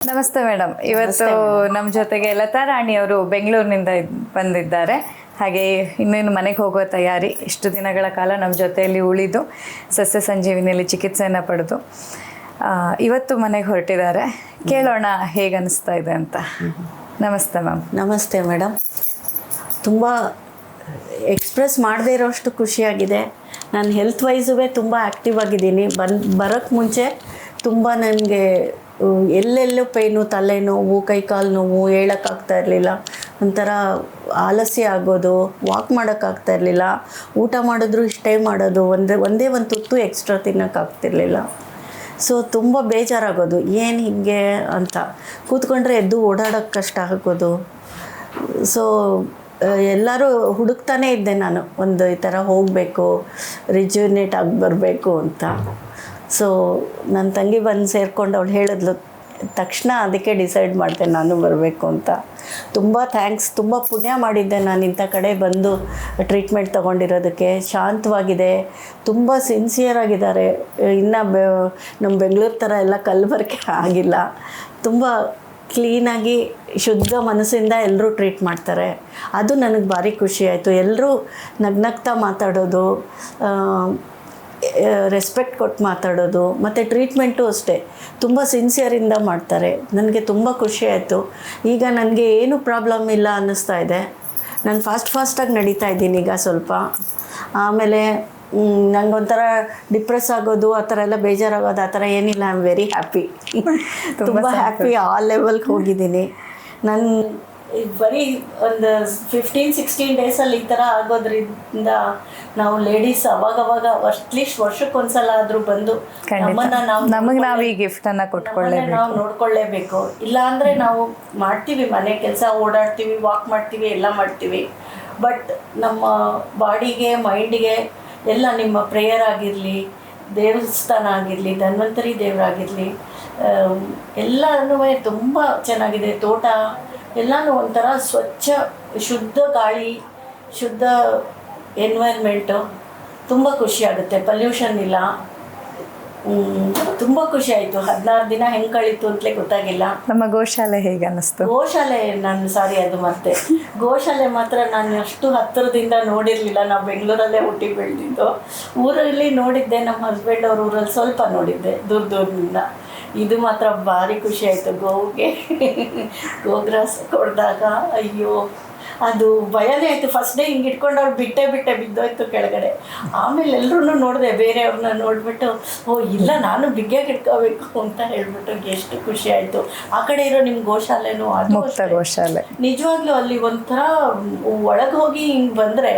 ನಮಸ್ತೆ ಮೇಡಮ್. ಇವತ್ತು ನಮ್ಮ ಜೊತೆಗೆ ಲತಾ ರಾಣಿ ಅವರು ಬೆಂಗಳೂರಿನಿಂದ ಬಂದಿದ್ದಾರೆ. ಹಾಗೆ ಇನ್ನೇನು ಮನೆಗೆ ಹೋಗೋ ತಯಾರಿ ಇಷ್ಟು ದಿನಗಳ ಕಾಲ ನಮ್ಮ ಜೊತೆಯಲ್ಲಿ ಉಳಿದು ಸಸ್ಯ ಸಂಜೀವಿನಿಯಲ್ಲಿ ಚಿಕಿತ್ಸೆಯನ್ನು ಪಡೆದು ಆ, ಇವತ್ತು ಮನೆಗೆ ಹೊರಟಿದ್ದಾರೆ. ಕೇಳೋಣ ಹೇಗೆ ಅನಿಸ್ತಾ ಇದೆ ಅಂತ. ನಮಸ್ತೆ ಮ್ಯಾಮ್. ನಮಸ್ತೆ ಮೇಡಮ್. ತುಂಬ ಎಕ್ಸ್ಪ್ರೆಸ್ ಮಾಡದೇ ಇರೋಷ್ಟು ಖುಷಿಯಾಗಿದೆ. ನಾನು ಹೆಲ್ತ್ ವೈಸುವೆ ತುಂಬ ಆ್ಯಕ್ಟಿವ್ ಆಗಿದ್ದೀನಿ. ಬಂದು ಬರೋಕ್ಕೆ ಮುಂಚೆ ತುಂಬ ನನಗೆ ಎಲ್ಲೆಲ್ಲೂ ಪೈನು, ತಲೆನೋವು, ಕೈಕಾಲು ನೋವು ಹೇಳೋಕ್ಕಾಗ್ತಾ ಇರಲಿಲ್ಲ. ಒಂಥರ ಆಲಸ್ಯ ಆಗೋದು ವಾಕ್ ಮಾಡೋಕ್ಕಾಗ್ತಾ ಇರಲಿಲ್ಲ. ಊಟ ಮಾಡಿದ್ರು ಇಷ್ಟೇ ಮಾಡೋದು, ಒಂದೇ ಒಂದೇ ಒಂದು ತುತ್ತು ಎಕ್ಸ್ಟ್ರಾ ತಿನ್ನೋಕ್ಕಾಗ್ತಿರ್ಲಿಲ್ಲ ಸೊ ತುಂಬ ಬೇಜಾರಾಗೋದು, ಏನು ಹೀಗೆ ಅಂತ. ಕೂತ್ಕೊಂಡ್ರೆ ಎದ್ದು ಓಡಾಡೋಕ್ಕೆ ಕಷ್ಟ ಆಗೋದು. ಸೊ ಎಲ್ಲರೂ ಹುಡುಕ್ತಾನೇ ಇದ್ದೆ ನಾನು, ಒಂದು ಈ ಥರ ಹೋಗಬೇಕು ರಿಜ್ಯೂನೇಟ್ ಆಗಿ ಬರಬೇಕು ಅಂತ. ಸೊ ನನ್ನ ತಂಗಿ ಬಂದು ಸೇರ್ಕೊಂಡು ಅವಳು ಹೇಳಿದ್ಲು, ತಕ್ಷಣ ಅದಕ್ಕೆ ಡಿಸೈಡ್ ಮಾಡಿದೆ ನಾನು ಬರಬೇಕು ಅಂತ. ತುಂಬ ಥ್ಯಾಂಕ್ಸ್ ತುಂಬ ಪುಣ್ಯ ಮಾಡಿದ್ದೆ ನಾನು ಇಂಥ ಕಡೆ ಬಂದು ಟ್ರೀಟ್ಮೆಂಟ್ ತೊಗೊಂಡಿರೋದಕ್ಕೆ. ಶಾಂತವಾಗಿದೆ, ತುಂಬ ಸಿನ್ಸಿಯರ್ ಆಗಿದ್ದಾರೆ. ಇನ್ನು ಬೆ ನಮ್ಮ ಬೆಂಗಳೂರು ಥರ ಎಲ್ಲ ಕಲ್ಬರ್ಕೆ ಆಗಿಲ್ಲ. ತುಂಬ ಕ್ಲೀನಾಗಿ ಶುದ್ಧ ಮನಸ್ಸಿಂದ ಎಲ್ಲರೂ ಟ್ರೀಟ್ ಮಾಡ್ತಾರೆ. ಅದು ನನಗೆ ಭಾರಿ ಖುಷಿ ಆಯಿತು. ಎಲ್ಲರೂ ನಗ್ನಗ್ತಾ ಮಾತಾಡೋದು ರೆಸ್ಪೆಕ್ಟ್ ಕೊಟ್ಟು ಮಾತಾಡೋದು ಮತ್ತು ಟ್ರೀಟ್ಮೆಂಟು ಅಷ್ಟೇ. ತುಂಬ ಸಿನ್ಸಿಯರಿಂದ ಮಾಡ್ತಾರೆ. ನನಗೆ ತುಂಬ ಖುಷಿ ಆಯಿತು. ಈಗ ನನಗೆ ಏನು ಪ್ರಾಬ್ಲಮ್ ಇಲ್ಲ ಅನ್ನಿಸ್ತಾ ಇದೆ. ನಾನು ಫಾಸ್ಟ್ ಫಾಸ್ಟಾಗಿ ನಡೀತಾ ಇದ್ದೀನಿ ಈಗ ಸ್ವಲ್ಪ. ಆಮೇಲೆ ನನಗೊಂಥರ ಡಿಪ್ರೆಸ್ ಆಗೋದು ಆ ಥರ ಎಲ್ಲ ಬೇಜಾರಾಗೋದು ಆ ಥರ ಏನಿಲ್ಲ. ಐ ಆಮ್ ವೆರಿ ಹ್ಯಾಪಿ ತುಂಬ ಹ್ಯಾಪಿ ಆ ಲೆವೆಲ್ಗೆ ಹೋಗಿದ್ದೀನಿ. ನಾನು ಬರೀ ಒಂದು ಫಿಫ್ಟೀನ್ ಸಿಕ್ಸ್ಟೀನ್ ಡೇಸಲ್ಲಿ ಈ ಥರ ಆಗೋದ್ರಿಂದ ನಾವು ಲೇಡೀಸ್ ಅವಾಗವಾಗ ಅಟ್ಲೀಸ್ಟ್ ವರ್ಷಕ್ಕೊಂದ್ಸಲ ಆದರೂ ಬಂದು ನಮ್ಮನ್ನ ನಾವು ನಮಗೆ ನಾವು ಈ ಗಿಫ್ಟನ್ನು ಕೊಟ್ಕೊಳ್ಳಿ ನಾವು ನೋಡ್ಕೊಳ್ಳೇಬೇಕು. ಇಲ್ಲಾಂದ್ರೆ ನಾವು ಮಾಡ್ತೀವಿ ಮನೆ ಕೆಲಸ ಓಡಾಡ್ತೀವಿ ವಾಕ್ ಮಾಡ್ತೀವಿ ಎಲ್ಲ ಮಾಡ್ತೀವಿ. ಬಟ್ ನಮ್ಮ ಬಾಡಿಗೆ ಮೈಂಡಿಗೆ ಎಲ್ಲ ನಿಮ್ಮ ಪ್ರೇಯರ್ ಆಗಿರಲಿ ದೇವಸ್ಥಾನ ಆಗಿರಲಿ ಧನ್ವಂತರಿ ದೇವರಾಗಿರಲಿ ಎಲ್ಲನೂ ತುಂಬ ಚೆನ್ನಾಗಿದೆ. ತೋಟ ಎಲ್ಲನೂ ಒಂಥರ ಸ್ವಚ್ಛ ಶುದ್ಧ ಗಾಳಿ ಶುದ್ಧ ಎನ್ವೈರ್ಮೆಂಟು ತುಂಬ ಖುಷಿ ಆಗುತ್ತೆ. ಪಲ್ಯೂಷನ್ ಇಲ್ಲ. ತುಂಬ ಖುಷಿ ಆಯಿತು. ಹದಿನಾರು ದಿನ ಹೆಂಗೆ ಕಳೀತು ಅಂತಲೇ ಗೊತ್ತಾಗಿಲ್ಲ. ನಮ್ಮ ಗೋಶಾಲೆ ಹೇಗೆ ಅನ್ನಿಸ್ತು? ಗೋಶಾಲೆ ನಾನು ಸಾರಿ ಅದು ಮತ್ತೆ. ಗೋಶಾಲೆ ಮಾತ್ರ ನಾನು ಅಷ್ಟು ಹತ್ತಿರದಿಂದ ನೋಡಿರಲಿಲ್ಲ. ನಾವು ಬೆಂಗಳೂರಲ್ಲೇ ಹುಟ್ಟಿ ಬೆಳೆದಿದ್ದು. ಊರಲ್ಲಿ ನೋಡಿದ್ದೆ ನಮ್ಮ ಹಸ್ಬೆಂಡ್ ಅವ್ರ ಊರಲ್ಲಿ ಸ್ವಲ್ಪ ನೋಡಿದ್ದೆ ದೂರ ದೂರದಿಂದ ಇದು ಮಾತ್ರ ಭಾರಿ ಖುಷಿ ಆಯಿತು ಗೋವಿಗೆ ಗೋಗ್ರಾಸ್ ಕೊಡಿದಾಗ ಅಯ್ಯೋ ಅದು ಭಯನೇ ಆಯಿತು. ಫಸ್ಟ್ ಡೇ ಹಿಂಗೆ ಇಟ್ಕೊಂಡು ಅವ್ರು ಬಿಟ್ಟೆ ಬಿಟ್ಟೆ ಬಿದ್ದೋಯ್ತು ಕೆಳಗಡೆ. ಆಮೇಲೆ ಎಲ್ಲರೂ ನೋಡಿದೆ ಬೇರೆಯವ್ರನ್ನ ನೋಡಿಬಿಟ್ಟು ಓ ಇಲ್ಲ ನಾನು ಬಿಗ್ಗೆಗೆ ಇಟ್ಕೋಬೇಕು ಅಂತ ಹೇಳ್ಬಿಟ್ಟು ಎಷ್ಟು ಖುಷಿ ಆಯಿತು. ಆ ಕಡೆ ಇರೋ ನಿಮ್ಮ ಗೋಶಾಲೆನೂ ಅದು ಗೋಶಾಲೆ. ನಿಜವಾಗ್ಲೂ ಅಲ್ಲಿ ಒಂಥರ ಒಳಗೆ ಹೋಗಿ ಹಿಂಗೆ ಬಂದರೆ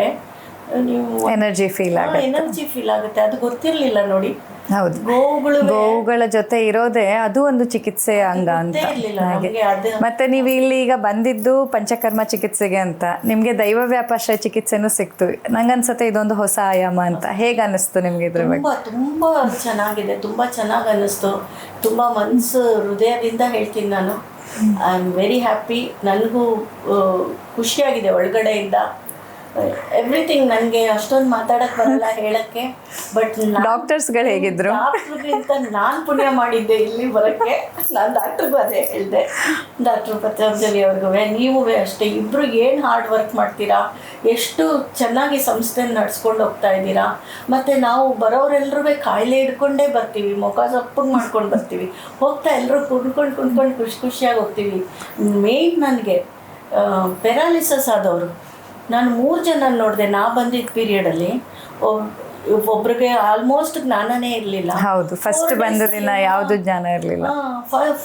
ನೀವು ಎನರ್ಜಿ ಫೀಲ್ ಆಗುತ್ತೆ. ಎನರ್ಜಿ ಫೀಲ್ ಆಗುತ್ತೆ. ಅದು ಗೊತ್ತಿರಲಿಲ್ಲ ನೋಡಿ. ಹೌದು. ಗೋವುಗಳು ಗೋವುಗಳ ಜೊತೆ ಇರೋದೇ ಅದು ಒಂದು ಚಿಕಿತ್ಸೆ ಅಂಗ ಅಂತ. ಹಾಗೆ. ಮತ್ತೆ ನೀವು ಇಲ್ಲಿ ಈಗ ಬಂದಿದ್ದು ಪಂಚಕರ್ಮ ಚಿಕಿತ್ಸೆಗೆ ಅಂತ. ನಿಮ್ಗೆ ದೈವ ವ್ಯಾಪಾರ ಚಿಕಿತ್ಸೆನೂ ಸಿಕ್ತು. ನಂಗನ್ಸತ್ತೆ ಇದೊಂದು ಹೊಸ ಆಯಾಮ ಅಂತ. ಹೇಗೆ ಅನ್ನಿಸ್ತು ನಿಮ್ಗೆ ಇದ್ರ ಬಗ್ಗೆ? ತುಂಬ ತುಂಬ ಚೆನ್ನಾಗಿದೆ ತುಂಬಾ ಚೆನ್ನಾಗಿ ಅನ್ನಿಸ್ತು ತುಂಬಾ ಮನಸ್ಸು ಹೃದಯದಿಂದ ಹೇಳ್ತೀನಿ ನಾನು. ಐ ಆಮ್ ವೆರಿ ಹ್ಯಾಪಿ ನನಗೂ ಖುಷಿಯಾಗಿದೆ ಒಳಗಡೆಯಿಂದ. ಎವ್ರಿಥಿಂಗ್ ನನಗೆ ಅಷ್ಟೊಂದು ಮಾತಾಡಕ್ ಬರಲ್ಲ ಹೇಳಕ್ಕೆ ಬಟ್ ಡಾಕ್ಟರ್ಸ್ಗಳು ಹೇಗಿದ್ರು? ಡಾಕ್ಟ್ರಿಗಿಂತ ನಾನು ಪುಣ್ಯ ಮಾಡಿದ್ದೆ ಇಲ್ಲಿ ಬರೋಕ್ಕೆ. ನಾನು ಡಾಕ್ಟ್ರಿಗೂ ಅದೇ ಹೇಳಿದೆ. ಡಾಕ್ಟರ್ ಪತಂಜಲಿ ಅವ್ರಿಗೂ ನೀವು ಅಷ್ಟೇ ಇಬ್ರು ಏನು ಹಾರ್ಡ್ ವರ್ಕ್ ಮಾಡ್ತೀರಾ? ಎಷ್ಟು ಚೆನ್ನಾಗಿ ಸಂಸ್ಥೆ ನಡೆಸ್ಕೊಂಡು ಹೋಗ್ತಾ ಇದ್ದೀರಾ? ಮತ್ತು ನಾವು ಬರೋರೆಲ್ಲರೂ ಕಾಯಿಲೆ ಹಿಡ್ಕೊಂಡೇ ಬರ್ತೀವಿ ಮುಖ ಸೊಪ್ಪು ಮಾಡ್ಕೊಂಡು ಬರ್ತೀವಿ. ಹೋಗ್ತಾ ಎಲ್ಲರೂ ಕುಣ್ಕೊಂಡ್ ಕುಣ್ಕೊಂಡ್ ಖುಷಿ ಖುಷಿಯಾಗಿ ಹೋಗ್ತೀವಿ. ಮೇಯ್ನ್ ನನಗೆ ಪೆರಾಲಿಸಸ್ ಆದವರು. ನಾನು ಮೂರು ಜನ ನೋಡಿದೆ ನಾ ಬಂದಿದ್ದ ಪೀರಿಯಡಲ್ಲಿ ಒಬ್ರಿಗೆ ಆಲ್ಮೋಸ್ಟ್ ಜ್ಞಾನನೇ ಇರಲಿಲ್ಲ. ಹೌದು ಫಸ್ಟ್ ಬಂದ ದಿನ ಯಾವುದು ಜ್ಞಾನ ಇರಲಿಲ್ಲ.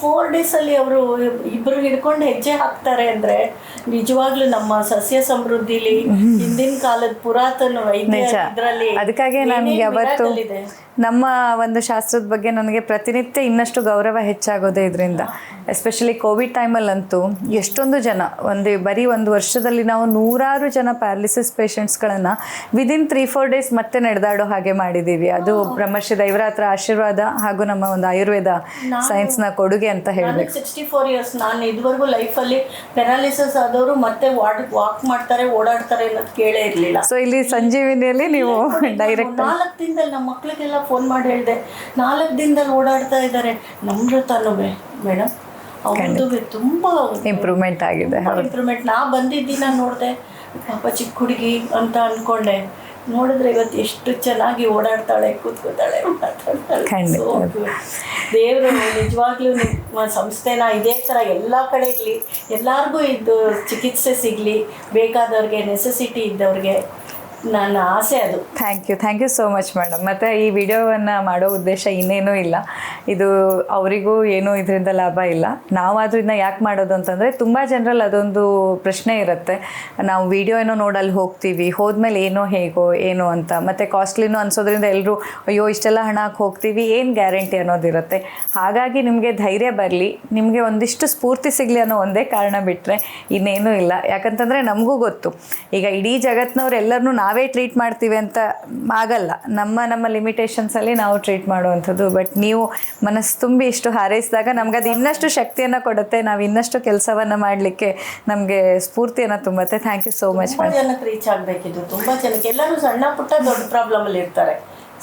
ಫೋರ್ ಡೇಸ್ ಅಲ್ಲಿ ಅವರು ಇಬ್ರು ಹಿಡ್ಕೊಂಡು ಹೆಜ್ಜೆ ಹಾಕ್ತಾರೆ ಅಂದ್ರೆ ನಿಜವಾಗ್ಲೂ ನಮ್ಮ ಸಸ್ಯ ಸಮೃದ್ಧಿಲಿ ಹಿಂದಿನ ಕಾಲದ ಪುರಾತನ ಇದರಲ್ಲಿ ಅದಕ್ಕಾಗಿ ನನಗೆ ಅವತ್ತು ನಮ್ಮ ಒಂದು ಶಾಸ್ತ್ರದ ಬಗ್ಗೆ ನನಗೆ ಪ್ರತಿನಿತ್ಯ ಇನ್ನಷ್ಟು ಗೌರವ ಹೆಚ್ಚಾಗೋದೇ ಇದರಿಂದ. ಎಸ್ಪೆಷಲಿ ಕೋವಿಡ್ ಟೈಮಲ್ಲಂತೂ ಎಷ್ಟೊಂದು ಜನ ಒಂದು ಬರೀ ಒಂದು ವರ್ಷದಲ್ಲಿ ನಾವು ನೂರಾರು ಜನ ಪ್ಯಾರಲಿಸಿಸ್ ಪೇಷಂಟ್ಸ್ಗಳನ್ನು ವಿದಿನ್ ತ್ರೀ ಫೋರ್ ಡೇಸ್ ಮತ್ತೆ ನಡೆದಾಡೋ ಹಾಗೆ ಮಾಡಿದೀವಿ. ಅದು ಬ್ರಹ್ಮರ್ಷಿ ದೈವರಾತ್ರ ಆಶೀರ್ವಾದ ಹಾಗೂ ನಮ್ಮ ಒಂದು ಆಯುರ್ವೇದ ಸೈನ್ಸ್ನ ಕೊಡುಗೆ ಅಂತ ಹೇಳಬೇಕು. ಸಿಕ್ಸ್ಟಿ ಫೋರ್ ಇಯರ್ಸ್ ನಾನು ಇದುವರೆಗೂ ಲೈಫಲ್ಲಿ ಪೆರಾಲಿಸಿಸ್ ಆದವರು ಮತ್ತೆ ವಾಕ್ ಮಾಡ್ತಾರೆ ಓಡಾಡ್ತಾರೆ ಅನ್ನೋದು ಕೇಳೇ ಇರಲಿಲ್ಲ. ಸೊ ಇಲ್ಲಿ ಸಂಜೀವಿನಿಯಲ್ಲಿ ನೀವು ಡೈರೆಕ್ಟ್ ನಾಲ್ಕು ದಿನದಲ್ಲಿ ನಮ್ಮ ಮಕ್ಳಿಗೆಲ್ಲ ಫೋನ್ ಮಾಡಿ ಹೇಳಿದೆ ನಾಲ್ಕು ದಿನದಲ್ಲಿ ಓಡಾಡ್ತಾ ಇದ್ದಾರೆ. ನಮ್ರತಾನು ಮೇಡಮ್ ಅವ್ರದ್ದು ತುಂಬಾ ಇಂಪ್ರೂವ್ಮೆಂಟ್ ಆಗಿದೆ ಇಂಪ್ರೂವ್ಮೆಂಟ್ ನಾ ಬಂದಿದ್ದ ದಿನ ನೋಡಿದೆ ಪಾಪ ಚಿಕ್ಕ ಹುಡುಗಿ ಅಂತ ಅನ್ಕೊಂಡೆ. ನೋಡಿದ್ರೆ ಇವತ್ತು ಎಷ್ಟು ಚೆನ್ನಾಗಿ ಓಡಾಡ್ತಾಳೆ ಕೂತ್ಕೋತಾಳೆ ಮಾತಾಡ್ತಾಳೆ. ದೇವರು ನಿಜವಾಗ್ಲೂ ನಿಮ್ಮ ಸಂಸ್ಥೆನ ಇದೇ ಥರ ಎಲ್ಲ ಕಡೆ ಇರಲಿ. ಎಲ್ಲರಿಗೂ ಇದು ಚಿಕಿತ್ಸೆ ಸಿಗಲಿ. ಬೇಕಾದವ್ರಿಗೆ ನೆಸೆಸಿಟಿ ಇದ್ದವ್ರಿಗೆ. ನನ್ನ ಆಸೆ ಅದು. Thank you thank you so much madam ಮತ್ತು ಈ ವಿಡಿಯೋವನ್ನು ಮಾಡೋ ಉದ್ದೇಶ ಇನ್ನೇನೂ ಇಲ್ಲ. ಇದು ಅವರಿಗೂ ಏನೂ ಇದರಿಂದ ಲಾಭ ಇಲ್ಲ. ನಾವು ಇದನ್ನ ಯಾಕೆ ಮಾಡೋದು ಅಂತಂದರೆ, ತುಂಬ ಜನರಲ್ಲಿ ಅದೊಂದು ಪ್ರಶ್ನೆ ಇರುತ್ತೆ. ನಾವು ವಿಡಿಯೋ ಏನೋ ನೋಡಲ್ಲಿ ಹೋಗ್ತೀವಿ, ಹೋದ್ಮೇಲೆ ಏನೋ ಹೇಗೋ, ಏನೋ ಅಂತ. ಮತ್ತು ಕಾಸ್ಟ್ಲಿನೂ ಅನ್ಸೋದ್ರಿಂದ ಎಲ್ಲರೂ ಅಯ್ಯೋ, ಇಷ್ಟೆಲ್ಲ ಹಣ ಹಾಕಿ ಹೋಗ್ತೀವಿ, ಏನು ಗ್ಯಾರಂಟಿ ಅನ್ನೋದಿರುತ್ತೆ ಹಾಗಾಗಿ ನಿಮಗೆ ಧೈರ್ಯ ಬರಲಿ. ನಿಮಗೆ ಒಂದಿಷ್ಟು ಸ್ಫೂರ್ತಿ ಸಿಗಲಿ ಅನ್ನೋ ಒಂದೇ ಕಾರಣ ಬಿಟ್ಟರೆ ಇನ್ನೇನೂ ಇಲ್ಲ. ಯಾಕಂತಂದರೆ ನಮಗೂ ಗೊತ್ತು. ಈಗ ಇಡೀ ಜಗತ್ತಿನವ್ರೆಲ್ಲರನ್ನೂ ನಾವೇ ಟ್ರೀಟ್ ಮಾಡ್ತೀವಿ ಅಂತ ಆಗಲ್ಲ. ನಮ್ಮ ನಮ್ಮ ಲಿಮಿಟೇಷನ್ಸಲ್ಲಿ ನಾವು ಟ್ರೀಟ್ ಮಾಡುವಂಥದ್ದು. ಬಟ್ ನೀವು ಮನಸ್ಸು ತುಂಬಿ ಇಷ್ಟು ಹಾರೈಸಿದಾಗ ನಮ್ಗೆ ಅದು ಇನ್ನಷ್ಟು ಶಕ್ತಿಯನ್ನು ಕೊಡುತ್ತೆ. ನಾವು ಇನ್ನಷ್ಟು ಕೆಲಸವನ್ನು ಮಾಡಲಿಕ್ಕೆ ನಮಗೆ ಸ್ಫೂರ್ತಿಯನ್ನು ತುಂಬುತ್ತೆ. ಥ್ಯಾಂಕ್ ಯು ಸೋ ಮಚ್ ಜನಕ್ಕೆ ರೀಚ್ ಆಗಬೇಕಿದ್ದು ತುಂಬ ಜನಕ್ಕೆ ಎಲ್ಲರೂ ಸಣ್ಣ ಪುಟ್ಟ ದೊಡ್ಡ ಪ್ರಾಬ್ಲಮಲ್ಲಿ ಇರ್ತಾರೆ.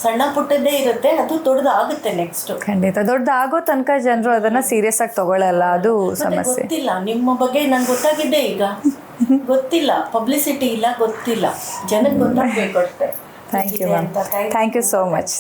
ಸಣ್ಣ ಪುಟ್ಟದ್ದೇ ಇರುತ್ತೆ. ಅದು ದೊಡ್ಡದಾಗುತ್ತೆ ನೆಕ್ಸ್ಟ್ ಖಂಡಿತ. ದೊಡ್ಡದಾಗೋ ತನಕ ಜನರು ಅದನ್ನ ಸೀರಿಯಸ್ ಆಗಿ ತಗೊಳ್ಳಲ್ಲ ಅದು ಸಮಸ್ಯೆ. ಗೊತ್ತಿಲ್ಲ. ನಿಮ್ಮ ಬಗ್ಗೆ ನಂಗೆ ಗೊತ್ತಾಗಿದ್ದೆ ಈಗ. ಗೊತ್ತಿಲ್ಲ ಪಬ್ಲಿಸಿಟಿ ಇಲ್ಲ ಗೊತ್ತಿಲ್ಲ. ಜನಕ್ಕೆ ಗೊತ್ತಾಗಬೇಕು ಅಷ್ಟೇ. Thank you ma'am thank you so much